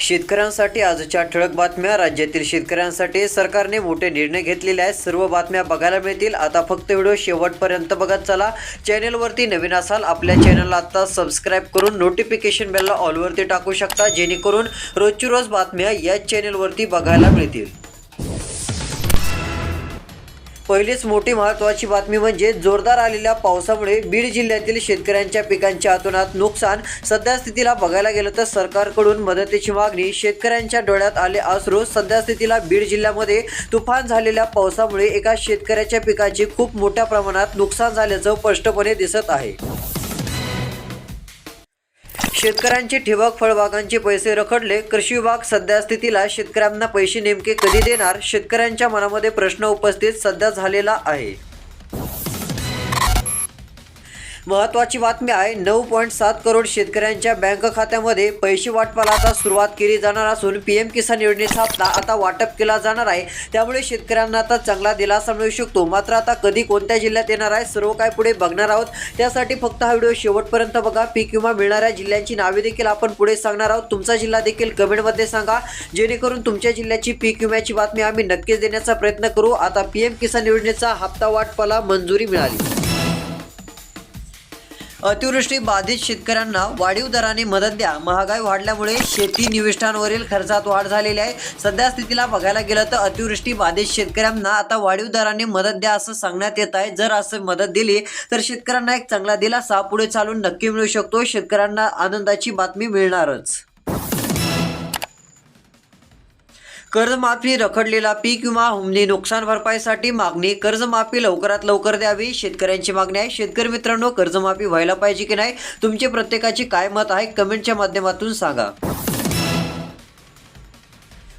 शेतकऱ्यांसाठी आजच्या ठळक बातम्या. राज्यातील शेतकऱ्यांसाठी सरकारने मोठे निर्णय घेतलेले आहेत. सर्व बातम्या बघायला मिळतील. आता फक्त व्हिडिओ शेवटपर्यंत बघत चला. चॅनेलवरती नवीन असाल आपल्या चॅनलला आता सबस्क्राईब करून नोटिफिकेशन बेलला ऑलवरती टाकू शकता. जेणेकरून रोजची रोज बातम्या याच चॅनेलवरती बघायला मिळतील. पहिलीच मोठी महत्त्वाची बातमी म्हणजे जोरदार आलेल्या पावसामुळे बीड जिल्ह्यातील शेतकऱ्यांच्या पिकांच्या हातोनात नुकसान. सध्या स्थितीला बघायला गेलं तर सरकारकडून मदतीची मागणी शेतकऱ्यांच्या डोळ्यात आले असरो. सध्या स्थितीला बीड जिल्ह्यामध्ये तुफान झालेल्या पावसामुळे एका शेतकऱ्याच्या पिकाचे खूप मोठ्या प्रमाणात नुकसान झाल्याचं स्पष्टपणे दिसत आहे. शेतकऱ्यांचे ठिबक फळबागांचे पैसे रखडले. कृषी विभाग सध्या स्थितीला शेतकऱ्यांना पैसे नेमके कधी देणार? शेतकऱ्यांच्या मनामध्ये प्रश्न उपस्थित सध्या झालेला आहे. महत्वाची बातमी आहे नऊ पॉईंट सात करोड शेतकऱ्यांच्या बँक खात्यामध्ये पैसे वाटपाला आता सुरुवात केली जाणार असून पी एम किसान योजनेचा हप्ता आता वाटप केला जाणार आहे. त्यामुळे शेतकऱ्यांना आता चांगला दिलासा मिळू शकतो. मात्र आता कधी कोणत्या जिल्ह्यात येणार आहे सर्व काय पुढे बघणार आहोत. त्यासाठी फक्त हा व्हिडिओ शेवटपर्यंत बघा. पीक विमा मिळणाऱ्या जिल्ह्यांची नावे देखील आपण पुढे सांगणार आहोत. तुमचा जिल्हा देखील कमेंटमध्ये सांगा. जेणेकरून तुमच्या जिल्ह्याची पीक विम्याची बातमी आम्ही नक्कीच देण्याचा प्रयत्न करू. आता पी एम किसान योजनेचा हप्ता वाटपाला मंजुरी मिळाली. अतिवृष्टी बाधित शेतकऱ्यांना वाढीव दराने मदत द्या. महागाई वाढल्यामुळे शेती निविष्ठांवरील खर्चात वाढ झालेली आहे. सध्या स्थितीला बघायला गेलं तर अतिवृष्टी बाधित शेतकऱ्यांना आता वाढीव दराने मदत द्या असं सांगण्यात येत आहे. जर असं मदत दिली तर शेतकऱ्यांना एक चांगला दिलासा. पुढे चालून नक्की मिळू शकतो. शेतकऱ्यांना आनंदाची बातमी मिळणारच. कर्जमाफी रखडलेला पीक विमा हुमणी नुकसान भरपाईसाठी मागणी. कर्जमाफी लवकरात लवकर द्यावी. शेतकऱ्यांची मागणी आहे. शेतकरी मित्रांनो कर्जमाफी व्हायला पाहिजे की नाही? तुमचे प्रत्येकाची काय मत आहे? कमेंटच्या माध्यमातून सांगा.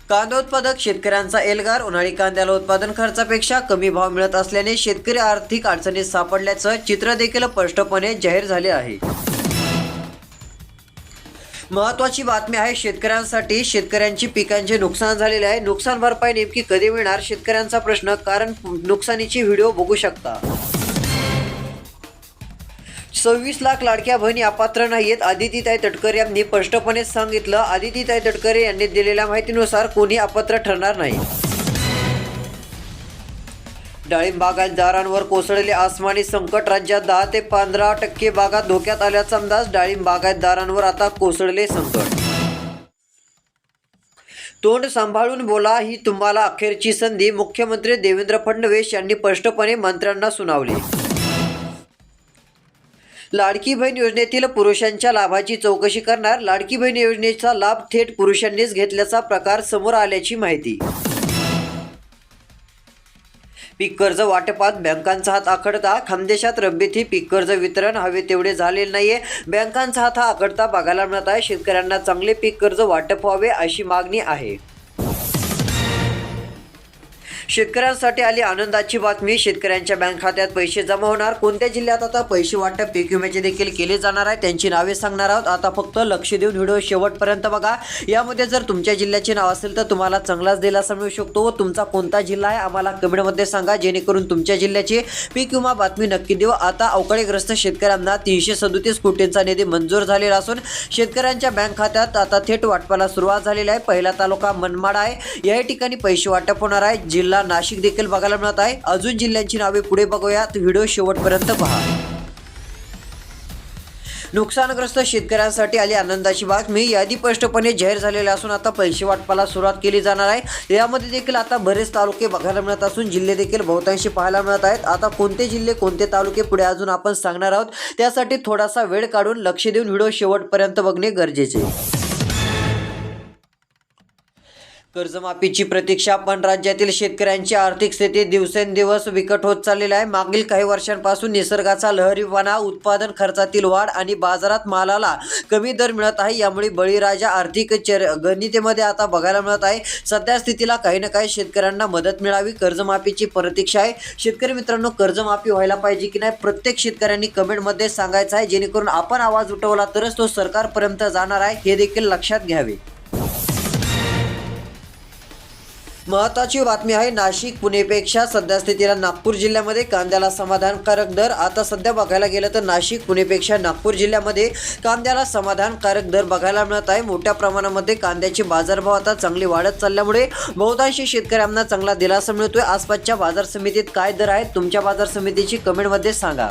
कांदा उत्पादक शेतकऱ्यांचा एल्गार. उन्हाळी कांद्याला उत्पादन खर्चापेक्षा कमी भाव मिळत असल्याने शेतकरी आर्थिक अडचणीत सापडल्याचं चित्र देखील स्पष्टपणे जाहीर झाले आहे. महत्वाची बातमी आहे शेतकऱ्यांसाठी शेतकऱ्यांची पिकांचे नुकसान झालेले आहे. नुकसान भरपाई नेमकी कधी मिळणार? शेतकऱ्यांचा प्रश्न कारण नुकसानीची व्हिडिओ बघू शकता. सव्वीस लाख लाडक्या बहिणी अपात्र नाहीयेत. आदितीताई तटकरे यांनी स्पष्टपणे सांगितलं. आदितीताई तटकरे यांनी दिलेल्या माहितीनुसार कोणी अपात्र ठरणार नाही. डाळिंब बागायतदारांवर कोसळले आसमानी संकट राज्यात दहा ते पंधरा टक्के भागात धोक्यात आल्याचा अंदाज डाळिंब बागायतदारांवर आता कोसळले संकट. तोंड सांभाळून बोला ही तुम्हाला अखेरची संधी मुख्यमंत्री देवेंद्र फडणवीस यांनी स्पष्टपणे मंत्र्यांना सुनावली. लाडकी बहीण योजनेतील पुरुषांच्या लाभाची चौकशी करणार लाडकी बहीण योजनेचा लाभ थेट पुरुषांनीच घेतल्याचा प्रकार समोर आल्याची माहिती. पीक कर्ज वाटपात बँकांचा हात आखडता खानदेशात रब्बीत पीक कर्ज वितरण हवे तेवढे झालेले नाहीये. बँकांचा हात हा आखडता बघायला मिळत आहे. शेतकऱ्यांना चांगले पीक कर्ज वाटप व्हावे अशी मागणी आहे. शेतकऱ्यांसाठी आली आनंदाची बातमी. शेतकऱ्यांच्या बँक खात्यात पैसे जमा होणार. कोणत्या जिल्ह्यात आता पैसे वाटप पीक विम्याचे देखील केले जाणार आहे त्यांची नावे सांगणार आहोत. आता फक्त लक्ष देऊन व्हिडिओ शेवटपर्यंत बघा. यामध्ये जर तुमच्या जिल्ह्याचे नाव असेल तर तुम्हाला चांगलाच दिलासा मिळू शकतो. व तुमचा कोणता जिल्हा आहे आम्हाला कमेंटमध्ये सांगा. जेणेकरून तुमच्या जिल्ह्याची पीक विमा बातमी नक्की देऊ. आता अवकाळीग्रस्त शेतकऱ्यांना तीनशे सदोतीस कोटींचा निधी मंजूर झालेला असून शेतकऱ्यांच्या बँक खात्यात आता थेट वाटपाला सुरुवात झालेली आहे. पहिला तालुका मनमाड आहे. याही ठिकाणी पैसे वाटप होणार आहे. जिल्हा नाशिक देखील बघायला मिळत आहे. अजून जिल्ह्यांची नावे पुढे बघूयात. व्हिडिओ शेवटपर्यंत पहा. नुकसानग्रस्त शेतकऱ्यांसाठी आली आनंदाची बातमी. यादी स्पष्टपणे जाहीर झालेली असून आता पैसे वाटपाला सुरुवात केली जाणार आहे. यामध्ये देखील आता बरेच तालुके बघायला मिळत असून जिल्हे देखील बहुतांशी पाहायला मिळत आहेत. आता कोणते जिल्हे कोणते तालुके पुढे अजून आपण सांगणार आहोत. त्यासाठी थोडासा वेळ काढून लक्ष देऊन व्हिडिओ शेवटपर्यंत बघणे गरजेचे आहे. कर्जमाफीची प्रतीक्षा पण राज्यातील शेतकऱ्यांची आर्थिक स्थिती दिवसेंदिवस बिकट होत चाललेली आहे. मागील काही वर्षांपासून निसर्गाचा लहरीपणा उत्पादन खर्चातील वाढ आणि बाजारात मालाला कमी दर मिळत आहे. यामुळे बळीराजा आर्थिक चर गणितेमध्ये आता बघायला मिळत आहे. सध्या स्थितीला काही ना काही शेतकऱ्यांना मदत मिळावी कर्जमाफीची प्रतीक्षा आहे. शेतकरी मित्रांनो कर्जमाफी व्हायला पाहिजे की नाही प्रत्येक शेतकऱ्यांनी कमेंटमध्ये सांगायचं आहे. जेणेकरून आपण आवाज उठवला तरच तो सरकारपर्यंत जाणार आहे. हे देखील लक्षात घ्यावे. महत्वाची बातमी आहे नाशिक पुणेपेक्षा सध्या स्थितीला नागपूर जिल्ह्यामध्ये कांद्याला समाधानकारक दर. आता सध्या बघायला गेलं तर नाशिक पुणेपेक्षा नागपूर जिल्ह्यामध्ये कांद्याला समाधानकारक दर बघायला मिळत आहे. मोठ्या प्रमाणामध्ये कांद्याचे बाजारभाव आता चांगले वाढत चालल्यामुळे बहुतांशी शेतकऱ्यांना चांगला दिलासा मिळतोय. आसपासच्या बाजार समितीत काय दर आहेत तुमच्या बाजार समितीची कमेंटमध्ये सांगा.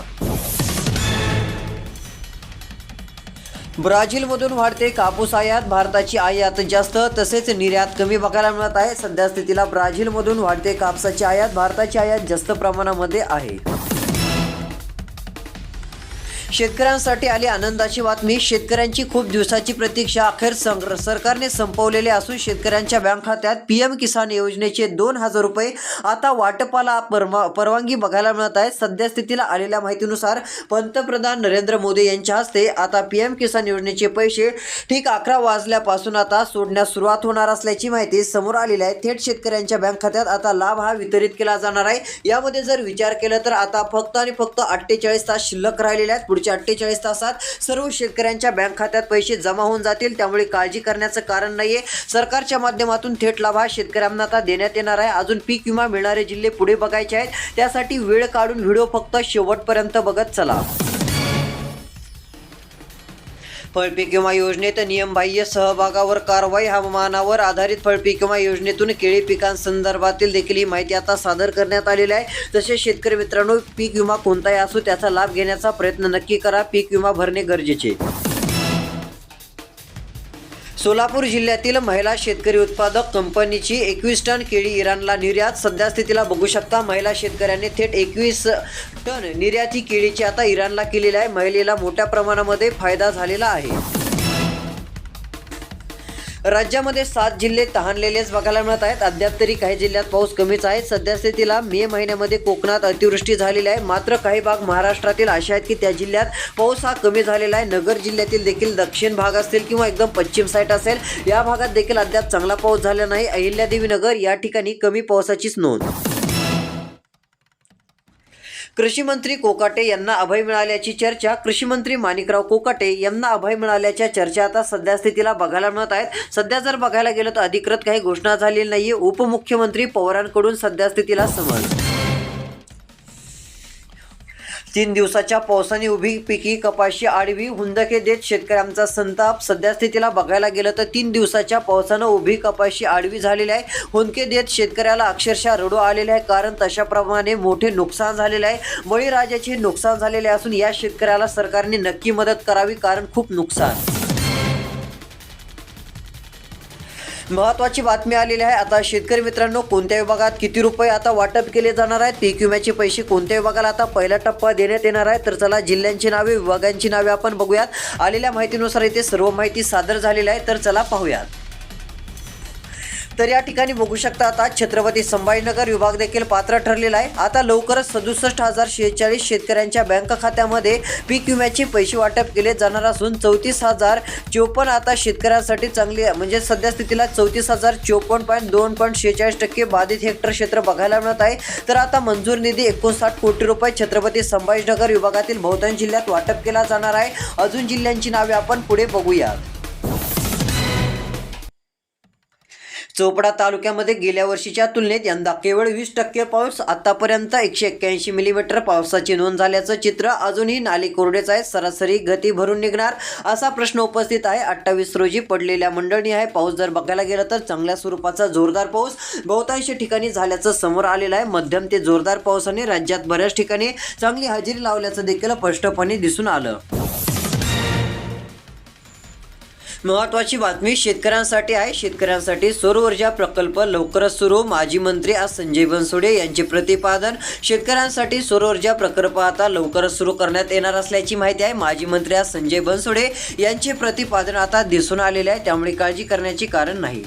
ब्राझीलमधून वाढते कापूस आयात. भारताची आयात जास्त तसेच निर्यात कमी बघायला मिळत आहे. सध्या स्थितीला ब्राझीलमधून वाढते कापसाची आयात भारताची आयात जास्त प्रमाणामध्ये आहे. शेतकऱ्यांसाठी आली आनंदाची बातमी. शेतकऱ्यांची खूप दिवसाची प्रतीक्षा. अखेर संग्र सरकारने संपवलेले असून शेतकऱ्यांच्या बँक खात्यात पीएम किसान योजनेचे दोन हजार रुपये आता वाटपाला परवा परवानगी बघायला मिळत आहे सद्यस्थितीला आलेल्या माहितीनुसार पंतप्रधान नरेंद्र मोदी यांच्या हस्ते आता पीएम किसान योजनेचे पैसे ठीक अकरा वाजल्यापासून आता सोडण्यास सुरुवात होणार असल्याची माहिती समोर आलेली आहे. थेट शेतकऱ्यांच्या बँक खात्यात आता लाभ हा वितरित केला जाणार आहे. यामध्ये जर विचार केला तर आता फक्त आणि फक्त अठ्ठेचाळीस तास शिल्लक राहिलेले आहेत. पुढच्या अठ्ठेचाळीस तासात सर्व शेतकऱ्यांच्या बँक खात्यात पैसे जमा होऊन जातील. त्यामुळे काळजी करण्याचं कारण नाहीये. सरकारच्या माध्यमातून थेट लाभ हा शेतकऱ्यांना आता देण्यात येणार आहे. अजून पीक विमा मिळणारे जिल्हे पुढे बघायचे आहेत. त्यासाठी वेळ काढून व्हिडिओ फक्त शेवटपर्यंत बघत चला. फळपीक विमा योजनेत नियमबाह्य सहभागावर कारवाई हवामानावर आधारित फळपीक विमा योजनेतून केळी पिकांसंदर्भातील देखील ही माहिती आता सादर करण्यात आलेली आहे. तसेच शेतकरी मित्रांनो पीक विमा कोणताही असो त्याचा लाभ घेण्याचा प्रयत्न नक्की करा. पीक विमा भरणे गरजेचे सोलापूर जिल्ह्यातील महिला शेतकरी उत्पादक कंपनीची एकवीस टन केळी इराणला निर्यात. सध्या स्थितीला बघू शकता महिला शेतकऱ्यांनी थेट एकवीस टन निर्याती केळीची आता इराणला केलेली आहे. महिलेला मोठ्या प्रमाणामध्ये फायदा झालेला आहे. राज्यामध्ये सात जिल्हे तहानलेलेच बघायला मिळत आहेत. अद्याप तरी काही जिल्ह्यात पाऊस कमीच आहे. सध्या स्थितीला मे महिन्यामध्ये कोकणात अतिवृष्टी झालेली आहे. मात्र काही भाग महाराष्ट्रातील असे आहेत की त्या जिल्ह्यात पाऊस हा कमी झालेला आहे. नगर जिल्ह्यातील देखील दक्षिण भाग असतील किंवा एकदम पश्चिम साईड असेल या भागात देखील अद्याप चांगला पाऊस झाला नाही. अहिल्यादेवी नगर या ठिकाणी कमी पावसाचीच नोंद. कृषी मंत्री कोकाटे यांना अभय मिळाल्याची चर्चा. कृषीमंत्री माणिकराव कोकाटे यांना अभय मिळाल्याच्या चर्चा आता सध्या स्थितीला बघायला मिळत आहेत. सध्या जर बघायला गेलं तर अधिकृत काही घोषणा झालेली नाहीये. उपमुख्यमंत्री पवारांकडून सध्या स्थितीला समज. तीन दिवसाच्या पावसाने उभी पिकी कपाशी आडवी हुंदके देत शेतकऱ्यांचा संताप. सध्या स्थितीला बघायला गेलं तर तीन दिवसाच्या पावसानं उभी कपाशी आडवी झालेली आहे. हुंदके देत शेतकऱ्याला अक्षरशः रडू आलेले आहे कारण तशाप्रमाणे मोठे नुकसान झालेले आहे. बळीराजाचे नुकसान झालेले असून या शेतकऱ्याला सरकारने नक्की मदत करावी कारण खूप नुकसान. महत्वाची बातमी आलेली आहे. आता शेतकरी मित्रांनो कोणत्या विभागात किती रुपये आता वाटप केले जाणार आहेत? पीक विम्याचे पैसे कोणत्या विभागाला आता पहिला टप्पा देण्यात येणार आहे? तर चला जिल्ह्यांची नावे विभागांची नावे आपण बघूयात. आलेल्या माहितीनुसार इथे सर्व माहिती सादर झालेली आहे. तर चला पाहूयात. तर या ठिकाणी बघू शकता आता छत्रपती संभाजीनगर विभाग देखील पात्र ठरलेला आहे. आता लवकरच सदुसष्ट हजार शेहेचाळीस शेतकऱ्यांच्या बँक खात्यामध्ये पीक विम्याचे पैसे वाटप केले जाणार असून चौतीस हजार चोपन्न आता शेतकऱ्यांसाठी चांगली आहे. म्हणजे सध्या स्थितीला चौतीस हजार चोपन्न पॉईंट दोन पॉईंट शेहेचाळीस टक्के बाधित हेक्टर क्षेत्र बघायला मिळत आहे. तर आता मंजूर निधी एकोणसाठ कोटी रुपये छत्रपती संभाजीनगर विभागातील बहुतांश जिल्ह्यात वाटप केला जाणार आहे. अजून जिल्ह्यांची नावे आपण पुढे बघूया चोपडा तालुक्यामध्ये गेल्या वर्षीच्या तुलनेत यंदा केवळ वीस टक्के पाऊस आतापर्यंत एकशे एक्क्याऐंशी मिलीमीटर पावसाची नोंद झाल्याचं चित्र अजूनही नाले कोरडेच आहे. सरासरी गती भरून निघणार असा प्रश्न उपस्थित आहे. अठ्ठावीस रोजी पडलेल्या मंडळी आहे. पाऊस जर बघायला गेला तर चांगल्या स्वरूपाचा जोरदार पाऊस बहुतांश ठिकाणी झाल्याचं समोर आलेलं आहे. मध्यम ते जोरदार पावसाने राज्यात बऱ्याच ठिकाणी चांगली हजेरी लावल्याचं देखील स्पष्टपणे दिसून आलं. महत्वाची बातमी शेतकऱ्यांसाठी आहे. शेतकऱ्यांसाठी सौर ऊर्जा प्रकल्प लवकरच सुरू. माजी मंत्री आज संजय बनसोडे यांचे प्रतिपादन. शेतकऱ्यांसाठी सौर ऊर्जा प्रकल्प आता लवकरच सुरू करण्यात येणार असल्याची माहिती आहे. माजी मंत्री आज संजय बनसोडे यांचे प्रतिपादन आता दिसून आलेले आहे. त्यामुळे काळजी करण्याचे कारण नाही.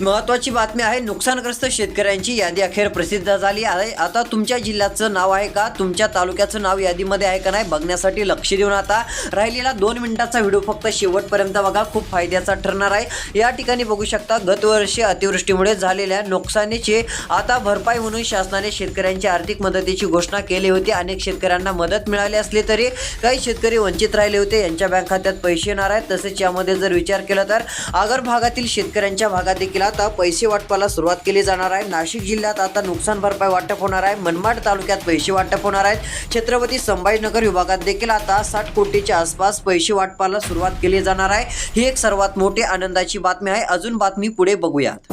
महत्त्वाची बातमी आहे नुकसानग्रस्त शेतकऱ्यांची यादी अखेर प्रसिद्ध झाली आहे. आता तुमच्या जिल्ह्याचं नाव आहे का? तुमच्या तालुक्याचं नाव यादीमध्ये आहे का नाही? बघण्यासाठी लक्ष देऊन आता राहिलेला दोन मिनिटाचा व्हिडिओ फक्त शेवटपर्यंत बघा. खूप फायद्याचा ठरणार आहे. या ठिकाणी बघू शकता गतवर्षी अतिवृष्टीमुळे झालेल्या नुकसानीचे आता भरपाई म्हणून शासनाने शेतकऱ्यांची आर्थिक मदतीची घोषणा केली होती. अनेक शेतकऱ्यांना मदत मिळाली असली तरी काही शेतकरी वंचित राहिले होते. यांच्या बँक खात्यात पैसे येणार आहेत. तसेच यामध्ये जर विचार केला तर आगर भागातील शेतकऱ्यांच्या भागात देखील आता पैसे वाटपाला सुरुवात केली जाणार आहे. नाशिक जिल्ह्यात आता नुकसान भरपाई वाटप होणार आहे. मनमाड तालुक्यात पैसे वाटप होणार आहेत. छत्रपती संभाजीनगर विभागात देखील आता साठ कोटीच्या आसपास पैसे वाटपाला सुरुवात केली जाणार आहे. ही एक सर्वात मोठी आनंदाची बातमी आहे. अजून बातमी पुढे बघूयात.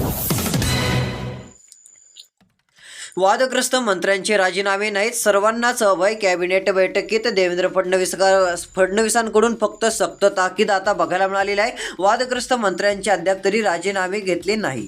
वादग्रस्त मंत्र्यांचे राजीनामे नाहीत. सर्वांनाच अभय कॅबिनेट बैठकीत देवेंद्र फडणवीस फडणवीसांकडून फक्त सक्त ताकीद आता बघायला मिळालेली आहे. वादग्रस्त मंत्र्यांचे अद्याप तरी राजीनामे घेतले नाही.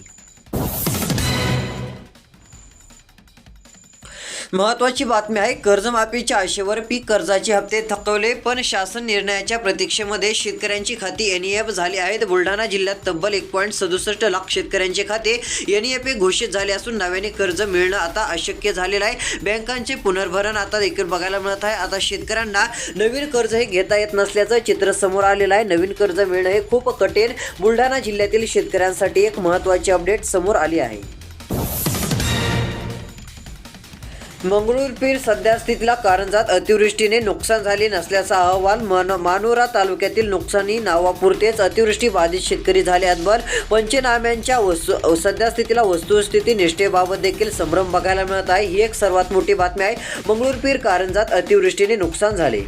महत्वाची बातमी आहे कर्जमाफीच्या आशेवर पीक कर्जाचे हप्ते थकवले पण शासन निर्णयाच्या प्रतीक्षेमध्ये शेतकऱ्यांची खाती एन झाली आहेत. बुलढाणा जिल्ह्यात तब्बल एक पॉईंट सदुसष्ट लाख शेतकऱ्यांचे खाते एन घोषित झाले असून नव्याने कर्ज मिळणं आता अशक्य झालेलं आहे. बँकांचे पुनर्भरण आता देखील बघायला मिळत आहे. आता शेतकऱ्यांना नवीन कर्ज हे घेता येत नसल्याचं चित्र समोर आलेलं आहे. नवीन कर्ज मिळणं हे खूप कठीण. बुलढाणा जिल्ह्यातील शेतकऱ्यांसाठी एक महत्त्वाची अपडेट समोर आली आहे. मंगळूरपीर सध्या स्थितीला कारंजात अतिवृष्टीने नुकसान झाले नसल्याचा अहवाल मन मानोरा तालुक्यातील नुकसानी नावापुरतेच अतिवृष्टी बाधित शेतकरी झाले अद्भर पंचनाम्यांच्या वस्तू सध्या स्थितीला वस्तुस्थिती निष्ठेबाबत देखील संभ्रम बघायला मिळत आहे. ही एक सर्वात मोठी बातमी आहे. मंगळूरपीर कारंजात अतिवृष्टीने नुकसान झाले.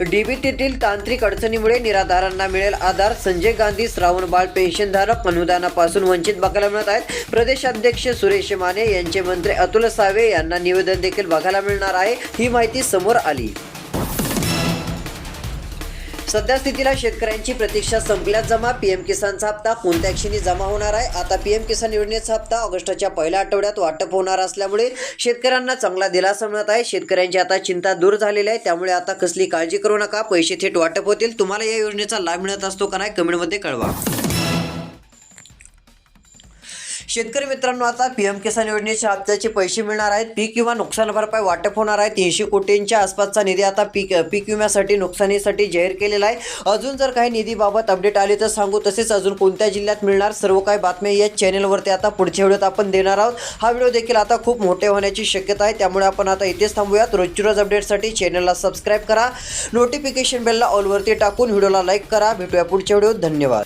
डीबीटीतील तांत्रिक अडचणीमुळे निराधारांना मिळेल आधार. संजय गांधी श्रावणबाळ पेन्शनधारक अनुदानापासून वंचित बघायला मिळत आहेत. प्रदेशाध्यक्ष सुरेश माने यांचे मंत्री अतुल सावे यांना निवेदन देखील बघायला मिळणार आहे. ही माहिती समोर आली. सध्यास्थितीला शेतकऱ्यांची प्रतीक्षा संपल्यात जमा. पीएम किसानचा हप्ता कोणत्या क्षणी जमा होणार आहे? आता पीएम किसान योजनेचा हप्ता ऑगस्टच्या पहिल्या आठवड्यात वाटप होणार असल्यामुळे शेतकऱ्यांना चांगला दिलासा मिळत आहे. शेतकऱ्यांची आता चिंता दूर झालेली आहे. त्यामुळे आता कसली काळजी करू नका. पैसे थेट वाटप होतील. तुम्हाला या योजनेचा लाभ मिळत असतो का नाही? कमेंटमध्ये कळवा. शेतकरी मित्रांनो आता पीएम किसान योजनेच्या हप्त्याचे पैसे मिळणार आहेत. पीक किंवा नुकसान भरपाई वाटप होणार आहे. तीनशे कोटींच्या आसपासचा निधी आता पीक पीक विम्यासाठी नुकसानीसाठी जाहीर केलेला आहे. अजून जर काही निधीबाबत अपडेट आले तर सांगू तसेच अजून कोणत्या जिल्ह्यात मिळणार सर्व काही बातम्या या चॅनेलवरती आता पुढच्या व्हिडिओत आपण देणार आहोत. हा व्हिडिओ देखील आता खूप मोठे होण्याची शक्यता आहे. त्यामुळे आपण आता इथेच थांबूयात. रोजची रोज अपडेटसाठी चॅनलला सबस्क्राईब करा. नोटिफिकेशन बेलला ऑलवरती टाकून व्हिडिओला लाईक करा. भेटूया पुढच्या व्हिडिओत. धन्यवाद.